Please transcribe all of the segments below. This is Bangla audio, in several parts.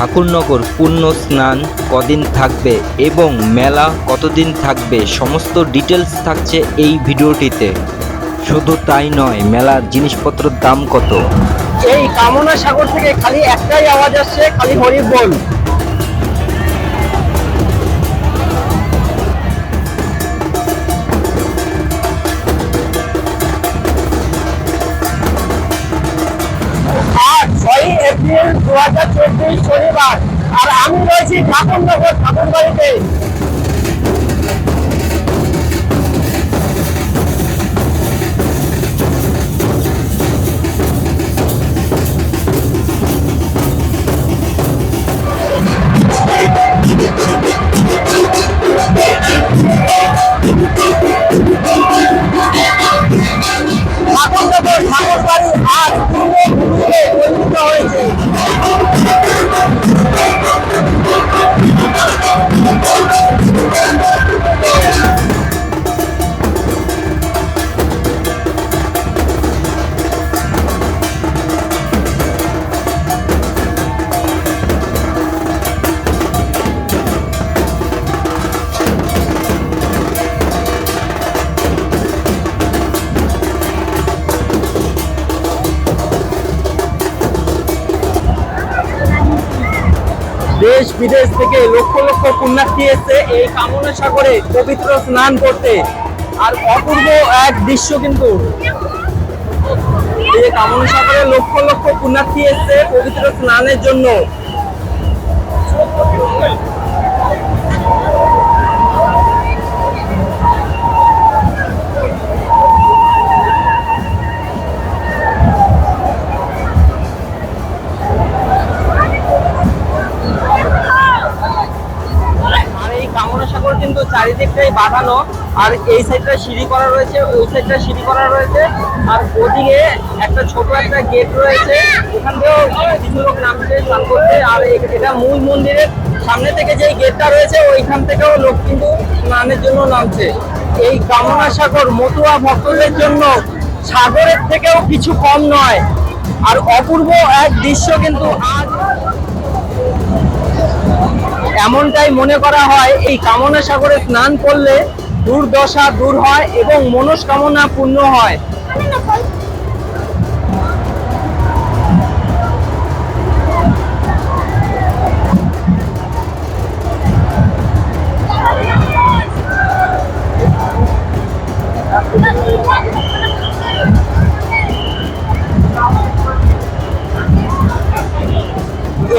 ঠাকুরনগর পূর্ণ স্নান কদিন থাকবে এবং মেলা কতদিন থাকবে সমস্ত ডিটেলস থাকছে এই ভিডিওটিতে। শুধু তাই নয়, মেলার জিনিসপত্রের দাম কত? এই কামনা সাগর থেকে খালি একটাই আওয়াজ আসছে, খালি হরি দু হাজার চব্বিশ শনিবার। আর আমি রয়েছি ঠাকুরনগর ঠাকুর বিদেশ থেকে লক্ষ লক্ষ পুণ্যার্থী এসছে এই কামনা সাগরে পবিত্র স্নান করতে। আর অপূর্ব এক দৃশ্য কিন্তু। এই কামনা সাগরে লক্ষ লক্ষ পুণ্যার্থী এসছে পবিত্র স্নানের জন্য। কিন্তু চারিদিকটাই বাঁধানো, আর এই সাইডটা সিঁড়ি করা রয়েছে, ওই সাইডটা সিঁড়ি করা রয়েছে, আর ওদিকে একটা ছোট একটা গেট রয়েছে, ওখান থেকেও কিছু লোক নামছে স্নান করতে আর এটা মূল মন্দিরের সামনে থেকে যে গেটটা রয়েছে, ওইখান থেকেও লোক কিন্তু স্নানের জন্য নামছে। এই কামনা সাগর মতুয়া ভক্তদের জন্য সাগরের থেকেও কিছু কম নয়, আর অপূর্ব এক দৃশ্য কিন্তু আজ এমনটাই মনে করা হয়, এই কামনা সাগরে স্নান করলে দুর্দশা দূর হয় এবং মনস্কামনা পূর্ণ হয়।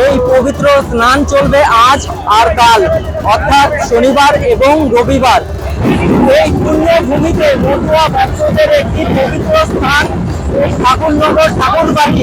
এই পবিত্র স্নান চলবে আজ আর কাল, অর্থাৎ শনিবার এবং রবিবার। এই পুণ্যভূমিতে মতুয়া ভক্তদের একটি পবিত্র স্থান, এই ঠাকুরনগর ঠাকুর বাড়ি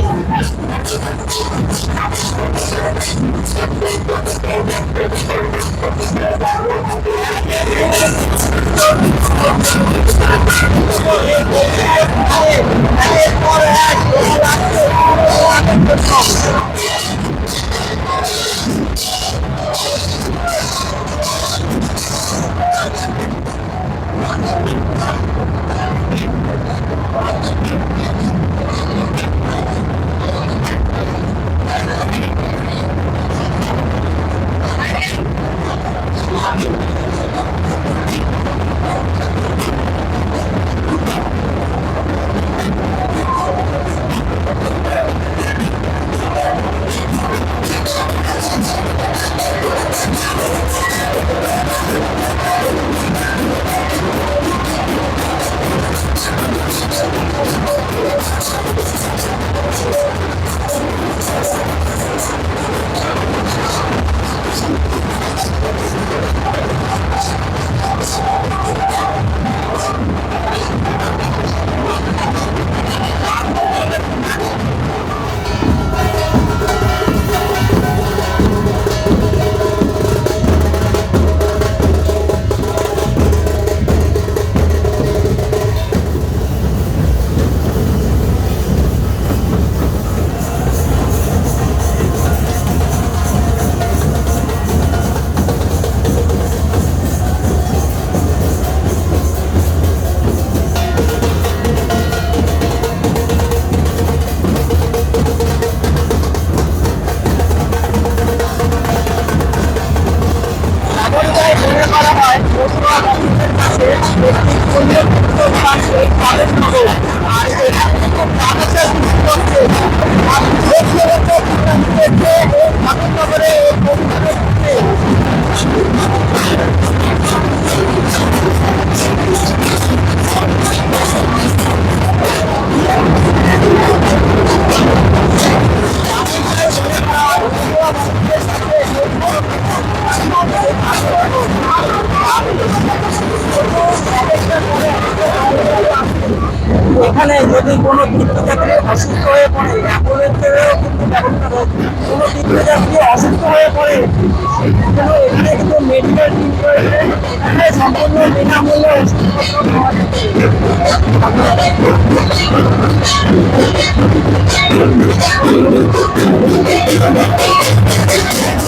এখানে কিন্তু মেডিকেল টিম রয়েছে। এখানে সম্পূর্ণ বিনামূল্যে ওষুধপত্র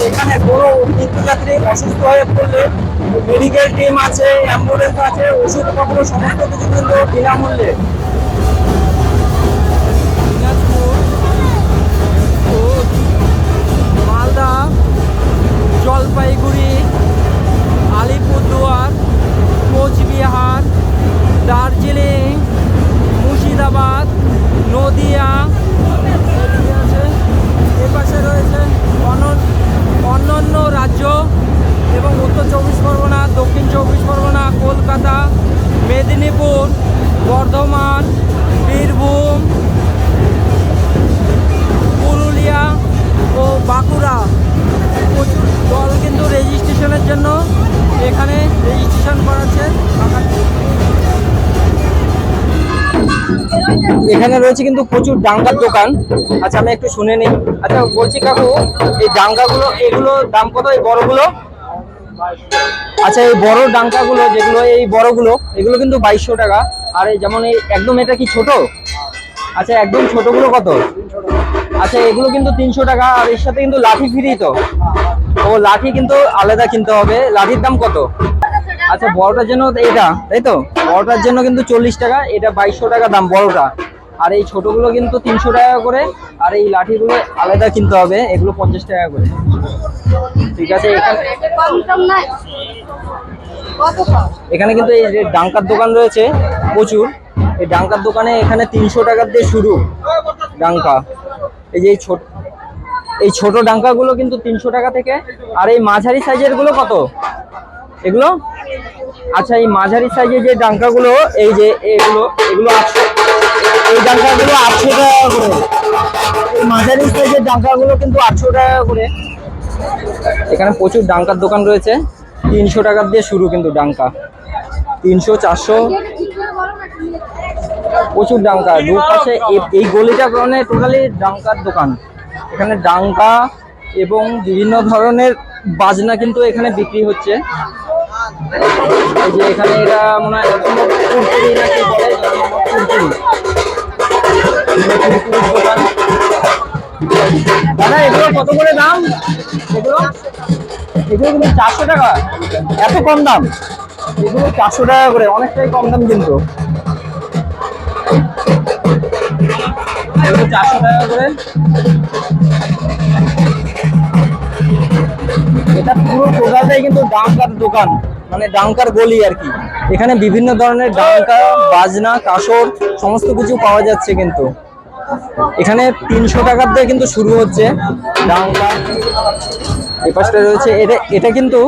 এখানে কোনো তীর্থযাত্রী অসুস্থ হয়ে পড়লে মেডিকেল টিম আছে অ্যাম্বুলেন্স আছে, ওষুধপত্র সমস্ত কিছু কিন্তু বিনামূল্যে। বর্ধমান বীরভূম, পুরুলিয়া ও বাঁকুড়া। প্রচুর দল কিন্তু রেজিস্ট্রেশনের জন্য এখানে রেজিস্ট্রেশন করাচ্ছে। এখানে রয়েছে কিন্তু প্রচুর ডাঙ্গার দোকান। আচ্ছা আমি একটু শুনে নিই। আচ্ছা বলছি কাকু, এই ডাঙ্গাগুলো, এগুলো দাম কত, এই বড়গুলো? আচ্ছা এই বড় ডাঙ্কাগুলো যেগুলো, এই বড়গুলো, এগুলো কিন্তু বাইশশো টাকা। আর এই যেমন এই একদম এটা কি ছোট? আচ্ছা একদম ছোটগুলো কত? আচ্ছা এগুলো কিন্তু তিনশো টাকা আর এর সাথে কিন্তু লাঠি ফ্রি তো। ও লাঠি কিন্তু আলাদা কিনতে হবে। লাঠির দাম কত? আচ্ছা বড়টার জন্য এটা তাই তো? বড়টার জন্য কিন্তু চল্লিশ টাকা এটা বাইশশো টাকা দাম বড়টা। আর এই ছোটগুলো কিন্তু তিনশো টাকা করে আর এই লাঠিগুলো আলাদা কিনতে হবে এগুলো পঞ্চাশ টাকা করে। ঠিক আছে এখানে কিন্তু এই যে ডাঙ্কার দোকান রয়েছে প্রচুর। এই ডাঙ্কার দোকানে এখানে তিনশো টাকার দিয়ে শুরু ডাঙ্কা। এই যে এই ছোট এই ছোট ডাঙ্কাগুলো কিন্তু তিনশো টাকা থেকে। আর এই মাঝারি সাইজেরগুলো কত? এগুলো? আচ্ছা এই মাঝারি সাইজের যে ডাঙ্কাগুলো, এই যে এগুলো এগুলো আটশো এই ডাঙ্কাগুলো আটশো টাকা করে। মাঝারি সাইজের ডাঙ্কাগুলো কিন্তু আটশো টাকা করে। এখানে প্রচুর ডাঙ্কার দোকান রয়েছে। তিনশো টাকার দিয়ে শুরু কিন্তু ডাঙ্কা। তিনশো, চারশো প্রচুর ডাঙ্কা দুপাশে এই- গলিটা মানে টোটালি ডাঙ্কার দোকান। এখানে ডাঙ্কা এবং বিভিন্ন ধরনের বাজনা কিন্তু এখানে বিক্রি হচ্ছে। যে এখানে এরা মনে হয় দাদা, এগুলো কত করে দাম? এগুলো? এগুলো কিন্তু চারশো টাকা। এত কম দাম? এগুলো চারশো টাকা করে, অনেকটাই কম দাম কিন্তু। এগুলো চারশো টাকা করে এটা পুরো টোটালটাই কিন্তু ডাঙ্কার দোকান মানে ডাঙ্কার গলি আর কি। এখানে বিভিন্ন ধরনের ডাঙ্কা, বাজনা, কাসর, সমস্ত কিছু পাওয়া যাচ্ছে কিন্তু। এখানে তিনশো টাকার দিয়ে কিন্তু শুরু হচ্ছে ডাঙ্কা। এই রয়েছে, এটা এটা কিন্তু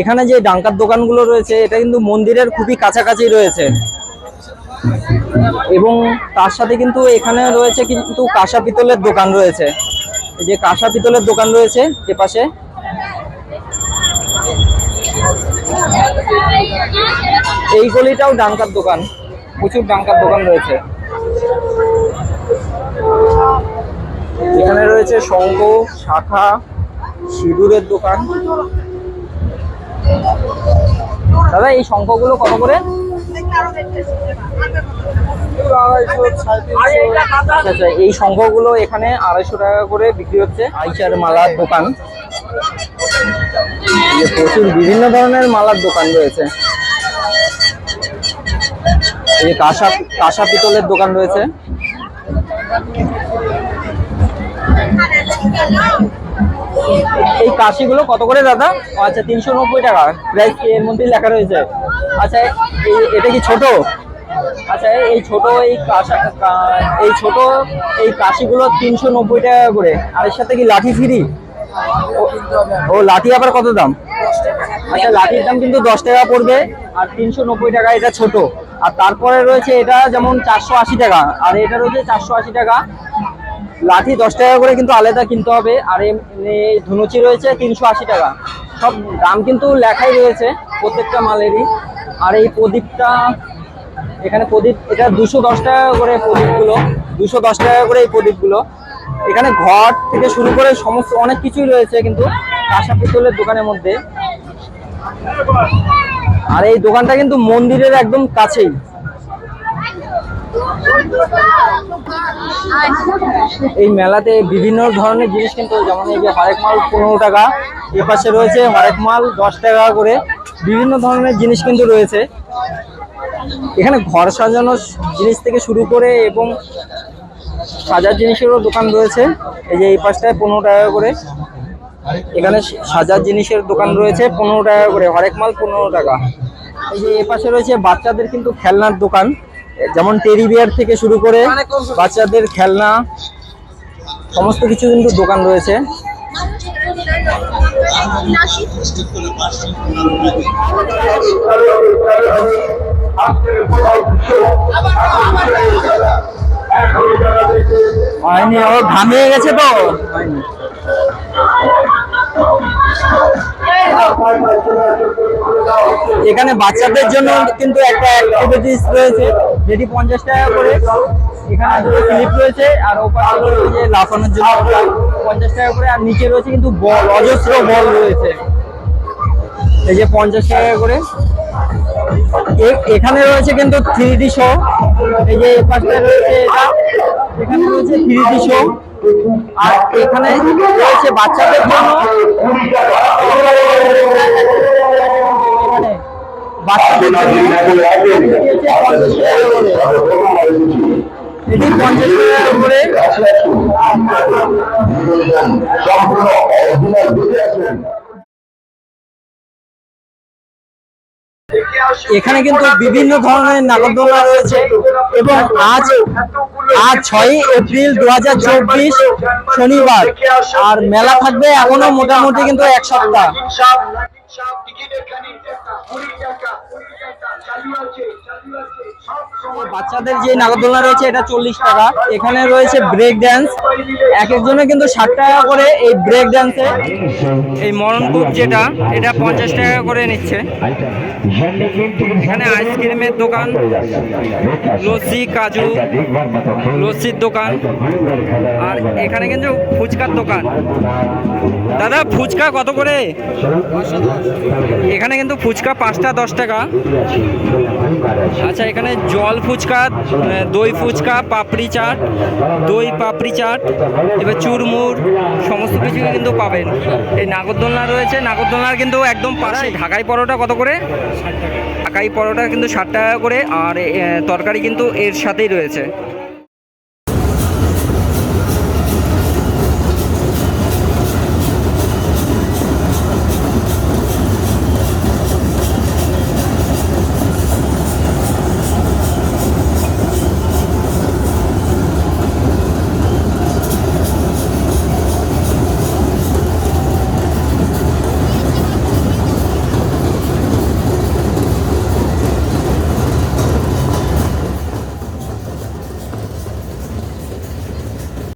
এখানে যে ডাঙ্কার দোকানগুলো রয়েছে, এটা কিন্তু মন্দিরের খুবই কাছাকাছি রয়েছে। এবং তার সাথে কিন্তু এখানে রয়েছে কিন্তু কাঁসা পিতলের দোকান রয়েছে। যে কাঁসা পিতলের দোকান রয়েছে এ পাশে। এই গলিটাও ডাঙ্কার দোকান, প্রচুর ডাঙ্কার দোকান রয়েছে। এখানে রয়েছে শঙ্খ, শাখা, সিঁদুরের দোকান। দাদা, এই শঙ্খগুলো কত করে? আচ্ছা এই শঙ্খগুলো এখানে আড়াইশো টাকা করে বিক্রি হচ্ছে। আইচার মালার দোকান। প্রচুর বিভিন্ন ধরনের মালার দোকান রয়েছে। এই কাঁসা কাঁসা পিতলের দোকান রয়েছে। এই কাশিগুলো কত করে দাদা? আচ্ছা তিনশো নব্বই টাকা। প্রাইস এর মধ্যেই লেখা রয়েছে? আচ্ছা এই এটা কি ছোট? আচ্ছা এই ছোট এই কাঁসা কা- এই ছোট এই কাশিগুলো তিনশো নব্বই টাকা করে। আর এর সাথে কি লাঠি ফিরি? ও, লাঠি আবার কত দাম? আচ্ছা লাঠির দাম কিন্তু দশ টাকা পড়বে, আর তিনশো নব্বই টাকা এটা ছোট। আর তারপরে রয়েছে এটা যেমন চারশো আশি টাকা, আর এটা রয়েছে চারশো আশি টাকা। লাঠি দশ টাকা করে কিন্তু আলাদা কিনতে হবে, আর এমনি ধুনুচি রয়েছে তিনশো আশি টাকা। সব দাম কিন্তু লেখাই রয়েছে প্রত্যেকটা মালেরই। আর এই প্রদীপটা, এখানে প্রদীপ, এটা দুশো দশ টাকা করে প্রদীপগুলো, দুশো দশ টাকা করে এই প্রদীপগুলো। এখানে ঘর থেকে শুরু করে সমস্ত অনেক কিছুই রয়েছে কিন্তু কাঁসা পিতলের দোকানের মধ্যে। আর এই দোকানটা কিন্তু মন্দিরের একদম কাছেই। এই মেলাতে বিভিন্ন ধরনের জিনিস কিন্তু যেমন এই যে হরেক মাল পনেরো টাকা, এ পাশে রয়েছে হরেক মাল দশ টাকা করে, বিভিন্ন ধরনের জিনিস কিন্তু রয়েছে। এখানে ঘর সাজানোর জিনিস থেকে শুরু করে এবং সাজার জিনিসেরও দোকান রয়েছে। এই যে এই পাশটায় পনেরো টাকা করে। এখানে সাজার জিনিসের দোকান রয়েছে পনেরো টাকা করে, হরেক মাল পনেরো টাকা। এই যে এ পাশে রয়েছে বাচ্চাদের কিন্তু খেলনার দোকান। যেমন টেরি বিয়ার থেকে শুরু করে বাচ্চাদের খেলনা, সমস্ত কিছু কিন্তু দোকান রয়েছে। হয়নি ও ঘামিয়ে গেছে তো? হয়নি। এখানে বাচ্চাদের জন্য কিন্তু একটা অ্যাক্টিভিটিস রয়েছে, যেটি পঞ্চাশ টাকা করে। এখানে দুটো ক্লিপ রয়েছে, আর ওপাশে রয়েছে লাফানোর জন্য পঞ্চাশ টাকা করে, আর নিচে রয়েছে কিন্তু বল, অজস্র বল রয়েছে। এই যে পঞ্চাশ টাকা করে। এখানে রয়েছে কিন্তু থ্রি ডি শো এই যে এই পাশে রয়েছে এটা, এখানে রয়েছে থ্রি ডি শো আর এখানে রয়েছে বাচ্চাদের জন্য এখানে বাচ্চাদের জন্য এটি পঞ্চাশ টাকা করে। এটি এখানে কিন্তু বিভিন্ন ধরনের নাগরদোলনা রয়েছে এবং আজ আজ ছয়ই এপ্রিল দু হাজার চব্বিশ শনিবার। আর মেলা থাকবে এখনও মোটামুটি কিন্তু এক সপ্তাহ। বাচ্চাদের যে নাগরদোলনা রয়েছে এটা চল্লিশ টাকা। এখানে রয়েছে ব্রেক ড্যান্স এক একজনে কিন্তু ষাট টাকা করে এই ব্রেক ড্যান্সে এই মরণকূপ যেটা, এটা পঞ্চাশ টাকা করে নিচ্ছে। এখানে আইসক্রিমের দোকান, লস্যি, কাজু, লস্যির দোকান, আর এখানে কিন্তু ফুচকার দোকান। দাদা, ফুচকা কত করে? এখানে কিন্তু ফুচকা পাঁচটা দশ টাকা। আচ্ছা এখানে জল ফুচকা দই ফুচকা, পাপড়ি চাট, দই পাপড়ি চাট, এবার চুরমুর, সমস্ত কিছু কিন্তু পাবেন। এই নাগরদোলনা রয়েছে, নাগরদোলনার কিন্তু একদম পাশে ঢাকাই পরোটা কত করে? ঢাকাই পরোটা কিন্তু ষাট টাকা করে, আর তরকারি কিন্তু এর সাথেই রয়েছে।